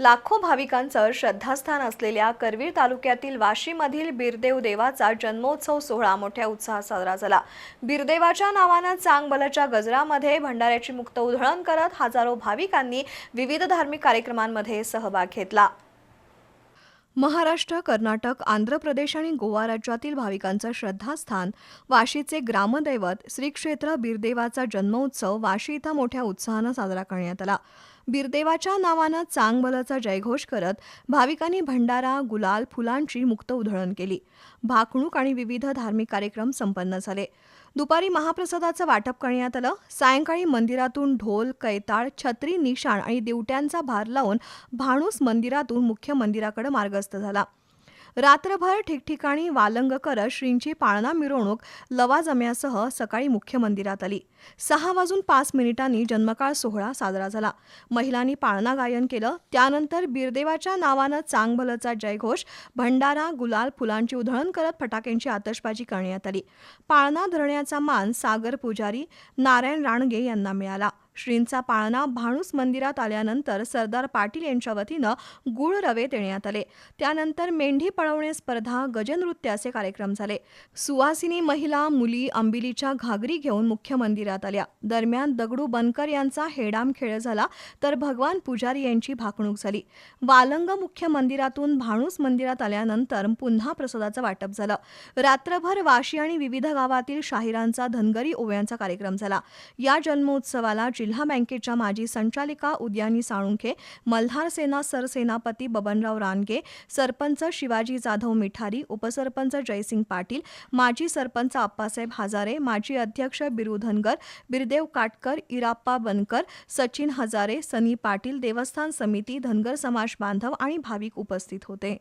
लाखो भाविकांचं श्रद्धास्थान असलेल्या करवीर तालुक्यातील वाशीमधील बिरदेव देवाचा जन्मोत्सव सोहळा मोठ्या उत्साहात साजरा झाला. बिरदेवाच्या नावानं चांगबलच्या गजरामध्ये भंडाऱ्याची मुक्त उधळण करत हजारो भाविकांनी विविध धार्मिक कार्यक्रमांमध्ये सहभाग घेतला. महाराष्ट्र कर्नाटक आंध्र प्रदेश आणि गोवा राज्यातील भाविकांचं श्रद्धास्थान वाशीचे ग्रामदैवत श्री क्षेत्र बिरदेवाचा जन्मोत्सव वाशी इथं मोठ्या उत्साहानं साजरा करण्यात आला. बिरदेवाच्या नावानं चांगबलाचा जयघोष करत भाविकांनी भंडारा गुलाल फुलांची मुक्त उधळण केली. भाकणूक आणि विविध धार्मिक कार्यक्रम संपन्न झाले. दुपारी महाप्रसादाचं वाटप करण्यात आलं. सायंकाळी मंदिरातून ढोल कैताळ छत्री निशाण आणि दिवट्यांचा भार लावून भाणूस मंदिरातून मुख्य मंदिराकडे मार्गस्थ झाला. रात्रभर ठिकठिकाणी वालंग करत श्रींची पाळणा मिरवणूक लवाजम्यासह सकाळी मुख्य मंदिरात आली. सहा वाजून पाच मिनिटांनी जन्मकाळ सोहळा साजरा झाला. महिलांनी पाळणा गायन केलं. त्यानंतर बिरदेवाच्या नावानं चांगभलचा जयघोष भंडारा गुलाल फुलांची उधळण करत फटाक्यांची आतषबाजी करण्यात आली. पाळणा धरण्याचा मान सागर पुजारी नारायण राणगे यांना मिळाला. श्रींचा पाळणा भाणूस मंदिरात आल्यानंतर सरदार पाटील यांच्या वतीनं गुळ रवे देण्यात आले. त्यानंतर मेंढी पळवणे स्पर्धा गजनृत्याचे कार्यक्रम झाले. सुवासिनी महिला मुली अंबिलीच्या घागरी घेऊन मुख्य मंदिरात आल्या. दरम्यान दगडू बनकर यांचा हेडाम खेळ झाला तर भगवान पुजारी यांची भाकणूक झाली. वालंग मुख्य मंदिरातून भाणूस मंदिरात आल्यानंतर पुन्हा प्रसादाचं वाटप झालं. रात्रभर वाशी आणि विविध गावातील शाहिरांचा धनगरी ओव्यांचा कार्यक्रम झाला. या जन्मोत्सवाला जिल्हा बँकेच्या माजी संचालिका उद्यानी साळुंखे मल्हार सेना सरसेनापती बबनराव रानगे सरपंच शिवाजी जाधव मिठारी उपसरपंच जयसिंग पाटील माजी सरपंच आप्पासाहेब हजारे माजी अध्यक्ष बिरुधनगर बिरदेव काटकर इराप्पा बनकर सचिन हजारे सनी पाटील देवस्थान समिती धनगर समाज बांधव आणि भाविक उपस्थित होते.